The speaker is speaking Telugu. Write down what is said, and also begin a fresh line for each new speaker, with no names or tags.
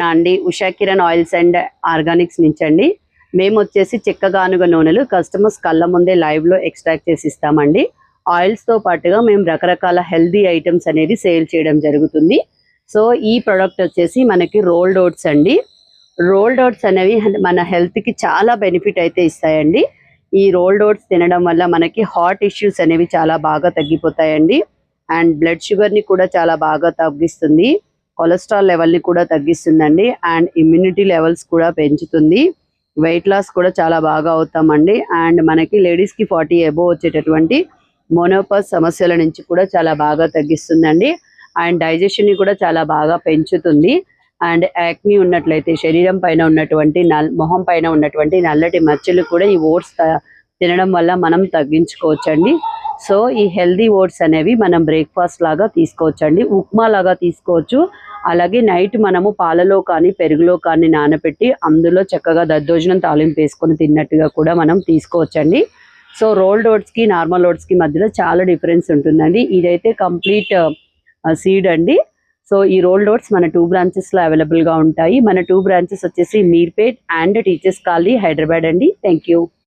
నా అండి. Usha Kiran oils and organics నుంచి అండి మేము వచ్చేసి చెక్కగానుగ నూనెలు కస్టమర్స్ కళ్ళ ముందే లైవ్లో లో ఎక్స్ట్రాక్ట్ చేసి ఇస్తామండి. ఆయిల్స్తో పాటుగా మేము రకరకాల హెల్దీ ఐటమ్స్ అనేది సేల్ చేయడం జరుగుతుంది. సో ఈ ప్రోడక్ట్ వచ్చేసి మనకి రోల్డ్ ఓట్స్ అండి. రోల్డ్ ఓట్స్ అనేవి మన హెల్త్కి కి చాలా బెనిఫిట్ అయితే ఇస్తాయండి. ఈ రోల్డ్ ఓట్స్ తినడం వల్ల మనకి హార్ట్ ఇష్యూస్ అనేవి చాలా బాగా తగ్గిపోతాయండి. అండ్ బ్లడ్ షుగర్ని కూడా చాలా బాగా తగ్గిస్తుంది. కొలెస్ట్రాల్ లెవెల్ని కూడా తగ్గిస్తుందండి అండ్ ఇమ్యూనిటీ లెవెల్స్ కూడా పెంచుతుంది. వెయిట్ లాస్ కూడా చాలా బాగా అవుతామండి. అండ్ మనకి లేడీస్కి ఫార్టీ ఎబో వచ్చేటటువంటి మోనోపస్ సమస్యల నుంచి కూడా చాలా బాగా తగ్గిస్తుందండి. అండ్ డైజెషన్ని కూడా చాలా బాగా పెంచుతుంది. అండ్ యాక్ని ఉన్నట్లయితే శరీరం పైన ఉన్నటువంటి నల్ మొహం పైన ఉన్నటువంటి నల్లటి మచ్చలు కూడా ఈ ఓట్స్ తినడం వల్ల మనం తగ్గించుకోవచ్చండి. సో ఈ హెల్దీ ఓట్స్ అనేవి మనం బ్రేక్ఫాస్ట్ లాగా తీసుకోవచ్చండి. ఉప్మా లాగా తీసుకోవచ్చు. అలాగే నైట్ మనము పాలలో కానీ పెరుగులో కానీ నానబెట్టి అందులో చక్కగా దద్దోజనం తాలింపు వేసుకొని తిన్నట్టుగా కూడా మనం తీసుకోవచ్చండి. సో రోల్డ్ ఓట్స్కి నార్మల్ ఓట్స్కి మధ్యలో చాలా డిఫరెన్స్ ఉంటుందండి. ఇదైతే కంప్లీట్ సీడ్ అండి. సో ఈ రోల్డ్ ఓట్స్ మన టూ బ్రాంచెస్లో అవైలబుల్గా ఉంటాయి. మన టూ బ్రాంచెస్ వచ్చేసి Meerpet and teachers colony Hyderabad అండి. Thank you